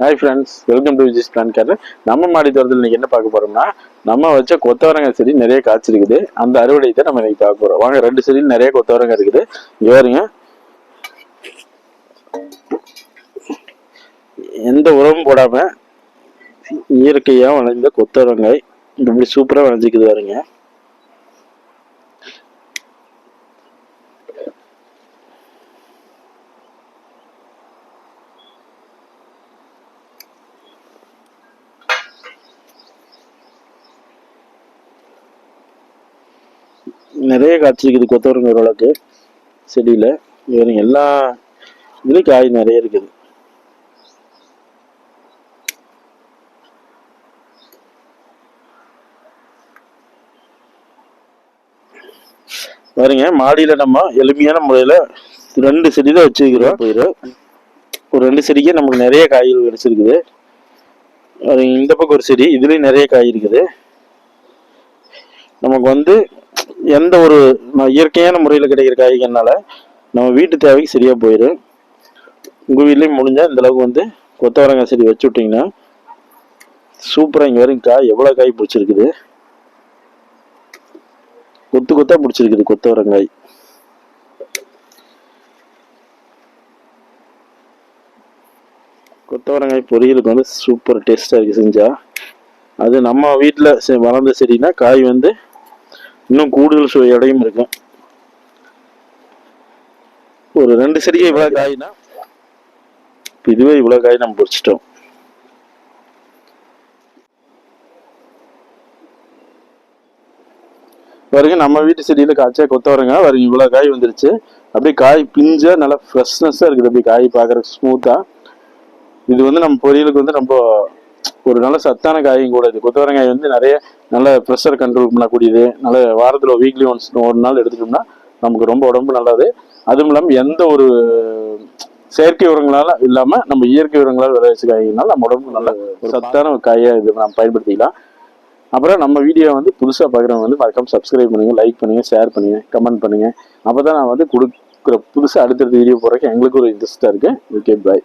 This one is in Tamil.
Hi friends welcome to Viji's plan care நம்ம மாடி தோட்டத்தில் இன்னைக்கு என்ன பார்க்க போறோம்னா நம்ம வச்ச கொத்தவரங்க செடி நிறைய காய்ச்சிருக்குது. அந்த அறுவடை தான் நம்ம இன்னைக்கு பார்க்க போறோம். வாங்க ரெண்டு செடியில் நிறைய கொத்தவரங்க இருக்குது. இங்கே பாருங்க. எந்த உரமும் போடாம இயற்கையாக வளைந்த கொத்தவரங்காய். இப்படி சூப்பராக வளைஞ்சிக்குது பாருங்க. நிறைய காய்ச்சிருக்குது கொத்தவரங்காய் ஓரளவுக்கு செடியில். இவருங்க எல்லா இதுலேயும் காய் நிறைய இருக்குது. பாருங்க மாடியில் நம்ம எளிமையான முறையில் ரெண்டு செடி தான் வச்சுக்கிறோம் போயிடும் ஒரு ரெண்டு செடிக்கே நமக்கு நிறைய காய்கள் கிடைச்சிருக்குது. இந்த பக்கம் ஒரு செடி இதுலேயும் நிறைய காய் இருக்குது. நமக்கு வந்து எந்த ஒரு இயற்கையான முறையில் கிடைக்கிற காய்கறினால நம்ம வீட்டு தேவைக்கு சரியாக போயிடும். உங்கள் வீட்லேயும் முடிஞ்சால் இந்தளவுக்கு வந்து கொத்தவரங்காய் செடி வச்சு விட்டிங்கன்னா சூப்பராக இங்கே வரும் காய் எவ்வளோ காய் பிடிச்சிருக்குது? கொத்து கொத்தாக பிடிச்சிருக்குது கொத்தவரங்காய். கொத்தவரங்காய் பொரியலுக்கு வந்து சூப்பர் டேஸ்ட்டாக இருக்குது செஞ்சால் அது நம்ம வீட்டில் வளர்ந்த செடினா காய் வந்து இன்னும் கூடுதல் சுவையோடையும் இருக்கும். ஒரு ரெண்டு செடிக்கு இவ்வளோ காய்னா இதுவே இவ்வளோ காய் நம்ம பொறிச்சிட்டோம் பாருங்க நம்ம வீட்டு செடியில காய்ச்சா கொத்தவரங்க பாருங்க இவ்வளோ காய் வந்துருச்சு. அப்படியே காய் பிஞ்சா நல்லா ஃப்ரெஷ்னஸாக இருக்குது. அப்படியே காய் பார்க்குறதுக்கு ஸ்மூத்தாக இது வந்து நம்ம பொரியலுக்கு வந்து ரொம்ப ஒரு நல்ல சத்தான காயும் கூட இது. கொத்தவரங்காய் வந்து நிறைய நல்ல ப்ரெஷர் கண்ட்ரோல் பண்ணக்கூடியது. நல்ல வாரத்தில் வீக்லி ஒன்ஸ் ஒரு நாள் எடுத்துட்டோம்னா நமக்கு ரொம்ப உடம்பு நல்லது. அதுவும் இல்லாமல் எந்த ஒரு செயற்கை உரங்களால் இல்லாமல் நம்ம இயற்கை உரங்களால் விளைவிச்ச காய்கறினால நம்ம உடம்புக்கு நல்ல ஒரு சத்தான ஒரு காயாக இது நம்ம பயன்படுத்திக்கலாம். அப்புறம் நம்ம வீடியோ வந்து புதுசாக பார்க்குறவங்க வந்து மறக்காம சப்ஸ்கிரைப் பண்ணுங்கள் லைக் பண்ணுங்கள் ஷேர் பண்ணுங்கள் கமெண்ட் பண்ணுங்கள் அப்போ தான் நான் வந்து கொடுக்குற புதுசாக அடுத்தடுத்த வீடியோ போடுறதுக்கு எங்களுக்கு ஒரு இன்ட்ரெஸ்ட்டாக இருக்குது ஓகே பாய்